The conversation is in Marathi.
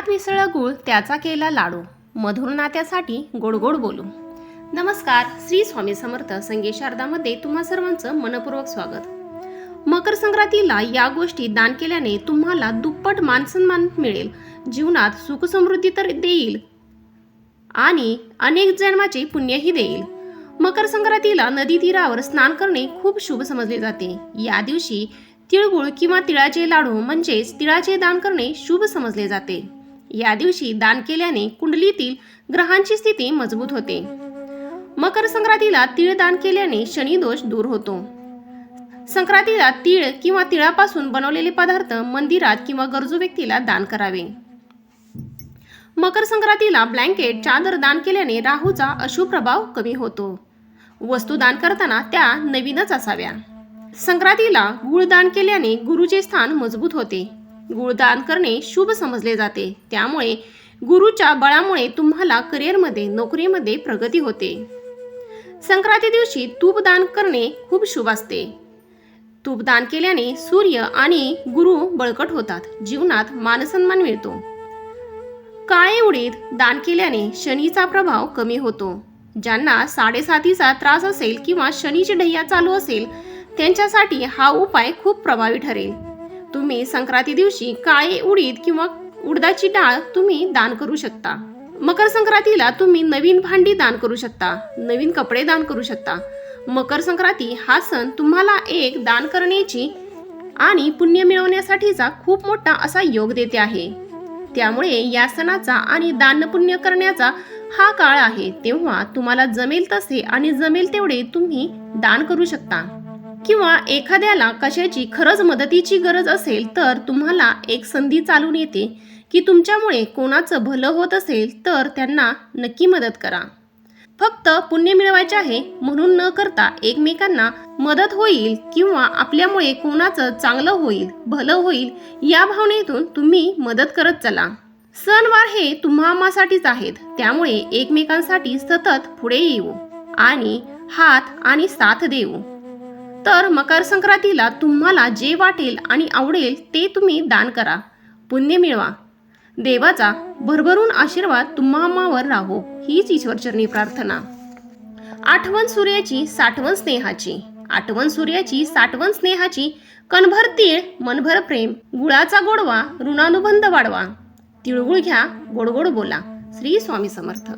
दुधात मिसळला गुळ त्याचा केला लाडू. मधुर नात्यासाठी गोड गोड बोलू. नमस्कार श्री स्वामी समर्थ संगे शारदामध्ये तुम्हा सर्वांचं मनपूर्वक स्वागत. मकर संक्रांतीला या गोष्टी दान केल्याने तुम्हाला दुप्पट मानसन्मान मिळेल. जीवनात सुख समृद्धी तर देईल आणि अनेक जन्माचे पुण्यही देईल. मकर संक्रांतीला नदी तीरावर स्नान करणे खूप शुभ समजले जाते. या दिवशी तिळगुळ किंवा तिळाचे लाडू म्हणजेच तिळाचे दान करणे शुभ समजले जाते. या दिवशी दान केल्याने कुंडलीतील ग्रहांची स्थिती मजबूत होते. मकर संक्रांतीला तीळ दान केल्याने शनी दोष दूर होतो. संक्रांतीला तीळ किंवा तिळापासून बनवलेले पदार्थ मंदिरात किंवा गरजू व्यक्तीला दान करावे. मकर संक्रांतीला ब्लँकेट चादर दान केल्याने राहूचा अशुभ प्रभाव कमी होतो. वस्तू दान करताना त्या नवीनच असाव्या. संक्रांतीला गुळदान केल्याने गुरुचे स्थान मजबूत होते. गुळदान करणे शुभ समजले जाते. त्यामुळे गुरुच्या बळामुळे तुम्हाला करिअरमध्ये नोकरीमध्ये प्रगती होते. संक्रांती दिवशी तूपदान करणे खूप शुभ असते. तूपदान केल्याने सूर्य आणि गुरु बळकट होतात. जीवनात मानसन्मान मिळतो. काळे उडीद दान केल्याने शनीचा प्रभाव कमी होतो. ज्यांना साडेसातीचा त्रास असेल किंवा शनीची ढैया चालू असेल त्यांच्यासाठी हा उपाय खूप प्रभावी ठरेल. तुम्ही संक्रांती दिवशी काळे उडीद किंवा उडदाची डाळ तुम्ही दान करू शकता. मकर संक्रांतीला तुम्ही नवीन भांडी दान करू शकता नवीन कपडे दान करू शकता. मकर संक्रांती हा सण तुम्हाला एक दान करण्याची आणि पुण्य मिळवण्यासाठीचा खूप मोठा असा योग देते आहे. त्यामुळे या सणाचा आणि दान पुण्य करण्याचा हा काळ आहे. तेव्हा तुम्हाला जमेल तसे आणि जमेल तेवढे तुम्ही दान करू शकता. किंवा एखाद्याला कशाची खरंच मदतीची गरज असेल तर तुम्हाला एक संधी चालून येते की तुमच्यामुळे कोणाचं भलं होत असेल तर त्यांना नक्की मदत करा. फक्त पुण्य मिळवायचे आहे म्हणून न करता एकमेकांना मदत होईल किंवा आपल्यामुळे कोणाचं चांगलं होईल भलं होईल या भावनेतून तुम्ही मदत करत चला. सणवार हे तुम्हामासाठीच आहेत त्यामुळे एकमेकांसाठी सतत पुढे येऊ. आणि हात आणि साथ देऊ. तर मकर संक्रांतीला तुम्हाला जे वाटेल आणि आवडेल ते तुम्ही दान करा. पुण्य मिळवा. देवाचा भरभरून आशीर्वाद तुम्हामावर राहो हीच ईश्वरचरणी प्रार्थना. आठवण सूर्याची साठवण स्नेहाची. आठवण सूर्याची साठवण स्नेहाची कणभर तीळ मनभर प्रेम गुळाचा गोडवा ऋणानुबंध वाढवा. तिळगुळ घ्या गोड गोड बोला. श्री स्वामी समर्थ.